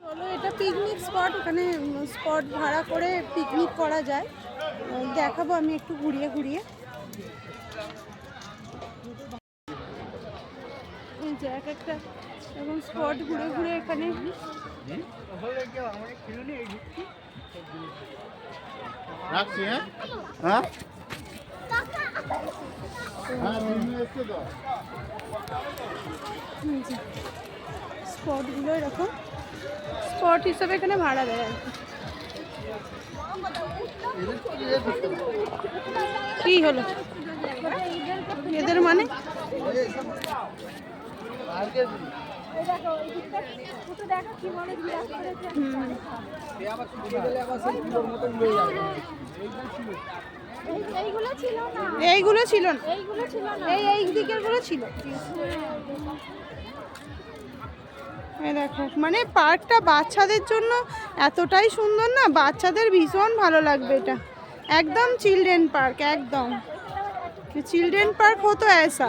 চলো এটা picnic spot এখানে স্পট ভাড়া করে পিকনিক করা যায়। দেখাবো আমি একটু ঘুরিয়ে ঘুরিয়ে। এক একটা এবং স্পট ঘুরে ঘুরে এখানে। রাখছি হ্যাঁ হ্যাঁ? হ্যাঁ? স্পটগুলো এরকম স্পট হিসাবে এখানে ভাড়া দেয় আর কি। হলো এদের মানে হুম। এইগুলো ছিল না। এইগুলো ছিল না। এইগুলো ছিল না। এই এই দিকেরগুলো ছিল। এই দেখো মানে পার্কটা বাচ্চাদের জন্য এতটাই সুন্দর না? বাচ্চাদের ভীষণ ভালো লাগবে এটা। একদম চিলড্রেন পার্ক একদম। চিলড্রেন পার্ক হতো ऐसा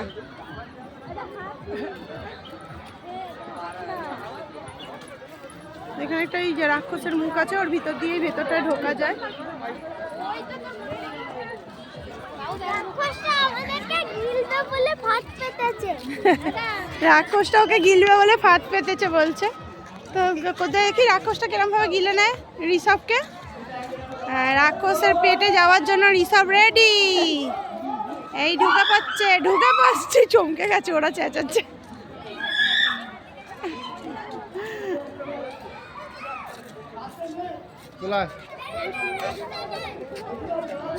এখানে একটা এই যে রাক্ষসের মুখ আছে ওর ভিতর দিয়ে ভেতরটায় ঢোকা যায় রাক্ষসটা আমাদেরকে গিলবে বলে ফাট পেতেছে। রাক্ষসটা ওকে গিলবে বলে ফাঁদ পেতেছে বলছে। তো কোথায় দেখি রাক্ষসটা কিরম ভাবে গিলে নেয়? ঋষভকে? হ্যাঁ, রাক্ষসের পেটে যাওয়ার জন্য ঋষভ রেডি এই ঢুকে পাচ্ছে ঢুকে পাচ্ছে চমকে গেছে ওরা চেঁচাচ্ছে।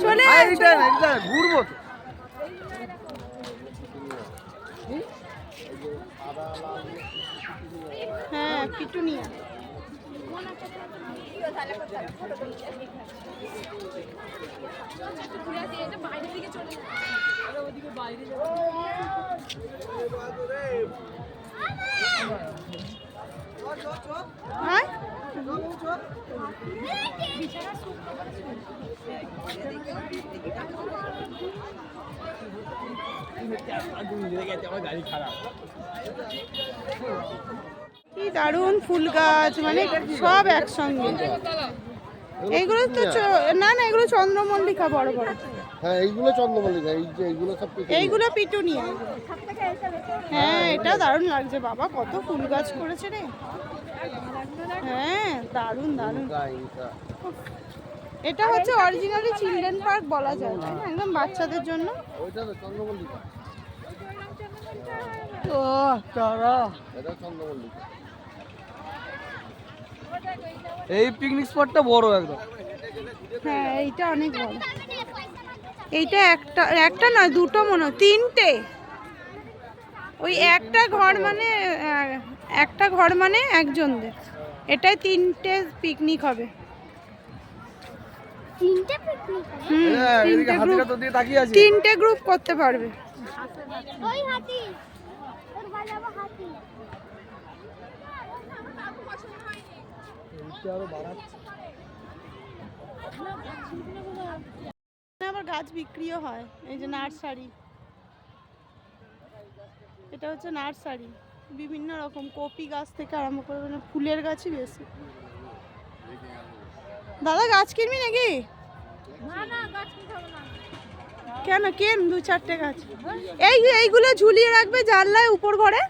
চলে ঘুরবো আয়, চলে আয়। ঘুরবো তো হ্যাঁ পিটুনিয়া আয় কি দারুণ ফুল গাছ মানে সব একসঙ্গে। এইগুলো তো না না এগুলো চন্দ্রমল্লিকা বড় বড়। হ্যাঁ এইগুলো চন্দ্রমল্লিকা এই যে এইগুলো সব। এইগুলো পিটুনিয়া হ্যাঁ এটা দারুণ লাগছে বাবা কত ফুল গাছ করেছে রে। হ্যাঁ দারুণ দারুণ। এটা হচ্ছে অরিজিনালি চিলড্রেন পার্ক বলা যায় না? একদম বাচ্চাদের জন্য। ওইটা তো চন্দ্রমল্লিকা। ও তারা এটা চন্দ্রমল্লিকা। এই পিকনিক স্পটটা বড় একদম। হ্যাঁ এইটা অনেক বড়। এইটা একটা একটা নয় দুটো মনে তিনটে। ওই একটা ঘর মানে একটা ঘর মানে একজনদের। এটাই তিনটে পিকনিক হবে। তিনটে হ্যাঁ, গ্রুপ তো দিয়ে তাকিয়ে আছে। তিনটে গ্রুপ করতে পারবে। ওই হাতি। ওর বাজাবো হাতি এখানে আবার গাছ বিক্রিও হয় এই যে নার্সারি। এটা হচ্ছে নার্সারি বিভিন্ন রকম কপি গাছ থেকে আরম্ভ করে মানে ফুলের গাছই বেশি। দাদা গাছ কিনবি নাকি? না না গাছ কিনতে হবে না। কেন কেন দু চারটে গাছ? এই এইগুলো ঝুলিয়ে রাখবে জানলায় উপর ঘরে?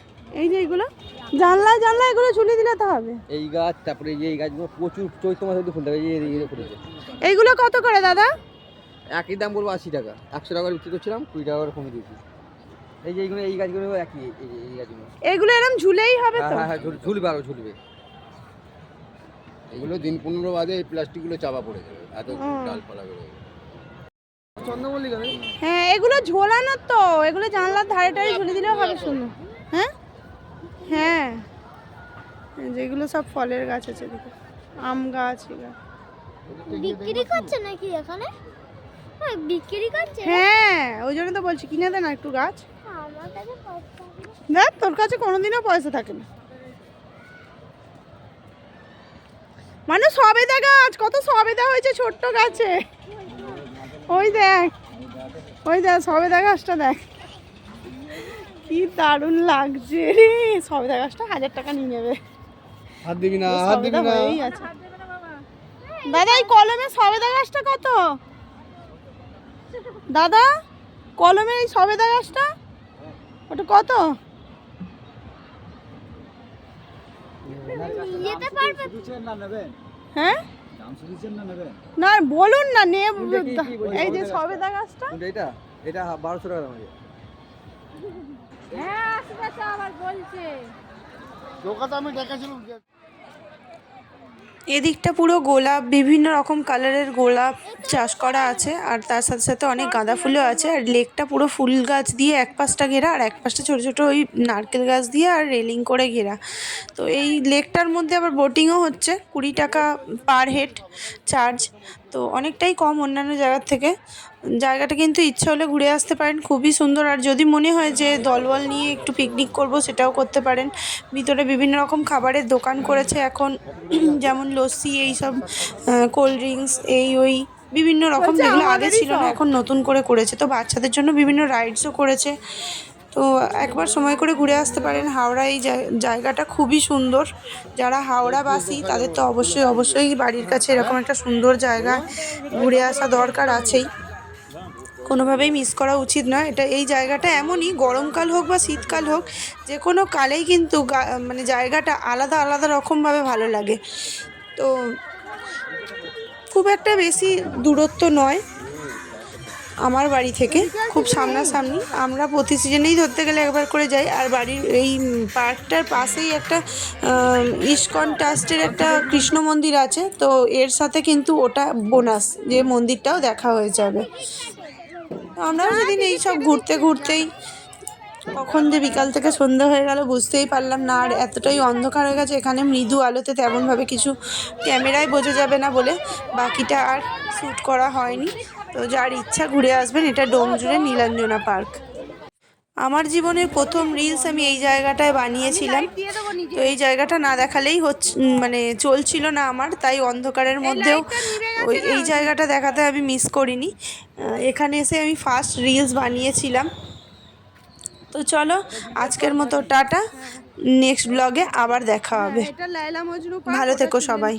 এই যে এইগুলো? জানলায় জানলায় এগুলো ঝুলিয়ে দিলে তো হবে। এই গাছ তারপরে এই যে এই গাছগুলো প্রচুর চৈত্র মাসে ফুল থাকে এই এই ফুটেছে। এইগুলো কত করে দাদা? একই দাম বলব আশি টাকা। একশো টাকা বিক্রি করছিলাম কুড়ি টাকা করে কমে দিয়েছি। এই যে এইগুলো এই গাছগুলো একই এই এই গাছগুলো। এগুলো এরকম ঝুলেই হবে তো? হ্যাঁ হ্যাঁ ঝুলবে আরও ঝুলবে। এগুলো দিন পনেরো বাদে এই প্লাস্টিকগুলো চাপা পড়ে যাবে এত। ডালপালা বেরোবে চন্দ্রমল্লিকা হ্যাঁ এগুলো ঝোলানো তো এগুলো জানলার ধারে টারে ঝুলে দিলেও হবে সুন্দর হ্যাঁ। এই সব ফলের গাছ আছে দেখো। আম গাছ বিক্রি করছে নাকি এখানে? হ্যাঁ বিক্রি করছে হ্যাঁ ওই জন্য তো বলছি কিনে দে না একটু গাছ। দেখ তোর কাছে কোনোদিনও পয়সা থাকে না। মানে সবেদা গাছ কত সবেদা হয়েছে ছোট্ট গাছে। ওই দেখ ওই দেখ সবেদা গাছটা দেখ। কি দারুণ লাগছে রে। সবেদা গাছটা হাজার টাকা নিয়ে নেবে। হাত দিবি না সবেদা হয়েই আছে। দাদা এই কলমে সবেদা গাছটা কত? দাদা কলমের এই সবেদা গাছটা? ওটা কত? হ্যাঁ? না বলুন না নে বলছি? এই যে সবেদা সবেদা গাছটা? এটা এটা বারোশো টাকা দাম দোকানে আমি দেখেছিলাম এদিকটা পুরো গোলাপ বিভিন্ন রকম কালারের গোলাপ চাষ করা আছে আর তার সাথে সাথে অনেক গাঁদা ফুলও আছে আর লেকটা পুরো ফুল গাছ দিয়ে এক পাশটা ঘেরা আর এক পাশটা ছোটো ছোটো ওই নারকেল গাছ দিয়ে আর রেলিং করে ঘেরা। তো এই লেকটার মধ্যে আবার বোটিংও হচ্ছে কুড়ি টাকা পার হেড চার্জ তো অনেকটাই কম অন্যান্য জায়গার থেকে। জায়গাটা কিন্তু ইচ্ছা হলে ঘুরে আসতে পারেন খুবই সুন্দর। আর যদি মনে হয় যে দলবল নিয়ে একটু পিকনিক করব সেটাও করতে পারেন। ভিতরে বিভিন্ন রকম খাবারের দোকান করেছে এখন যেমন লস্যি এইসব কোল্ড ড্রিঙ্কস এই ওই বিভিন্ন রকম যেগুলো আগে ছিল না এখন নতুন করে করেছে। তো বাচ্চাদের জন্য বিভিন্ন রাইডসও করেছে। তো একবার সময় করে ঘুরে আসতে পারেন। হাওড়া এই জায়গাটা খুবই সুন্দর। যারা হাওড়াবাসী, তাদের তো অবশ্যই অবশ্যই বাড়ির কাছে এরকম একটা সুন্দর জায়গা ঘুরে আসা দরকার আছেই। কোনোভাবেই মিস করা উচিত নয়। এটা, এই জায়গাটা এমনই, গরমকাল হোক বা শীতকাল হোক যে কোনো কালেই কিন্তু মানে জায়গাটা আলাদা আলাদা রকমভাবে ভালো লাগে। তো খুব একটা বেশি দূরত্ব নয়। আমার বাড়ি থেকে, খুব সামনাসামনি। আমরা প্রতি সিজনেই ধরতে গেলে একবার করে যাই, আর বাড়ির এই পার্কটার পাশেই একটা ইস্কন ট্রাস্টের একটা কৃষ্ণ মন্দির আছে, তো এর সাথে কিন্তু ওটা বোনাস, যে মন্দিরটাও দেখা হয়ে যাবে। আমরাও সেদিন এই সব ঘুরতে ঘুরতেই, কখন যে বিকাল থেকে সন্ধ্যা হয়ে গেল বুঝতেই পারলাম না, আর এতটাই অন্ধকার হয়ে গেছে, এখানে মৃদু আলোতে তেমনভাবে কিছু ক্যামেরায় বোঝা যাবে না বলে, বাকিটা আর শ্যুট করা হয়নি। তো যার ইচ্ছা ঘুরে আসবেন এটা ডোমজুড়ে নীলাঞ্জনা পার্ক। আমার জীবনের প্রথম রিলস আমি এই জায়গাটায় বানিয়েছিলাম। তো এই জায়গাটা না দেখালেই হচ্ছে মানে চলছিল না আমার তাই অন্ধকারের মধ্যেও ওই এই জায়গাটা দেখাতে আমি মিস করিনি। এখানে এসে আমি ফার্স্ট রিলস বানিয়েছিলাম। তো চলো আজকের মতো টাটা। নেক্সট ব্লগে আবার দেখা হবে। ভালো থেকো সবাই।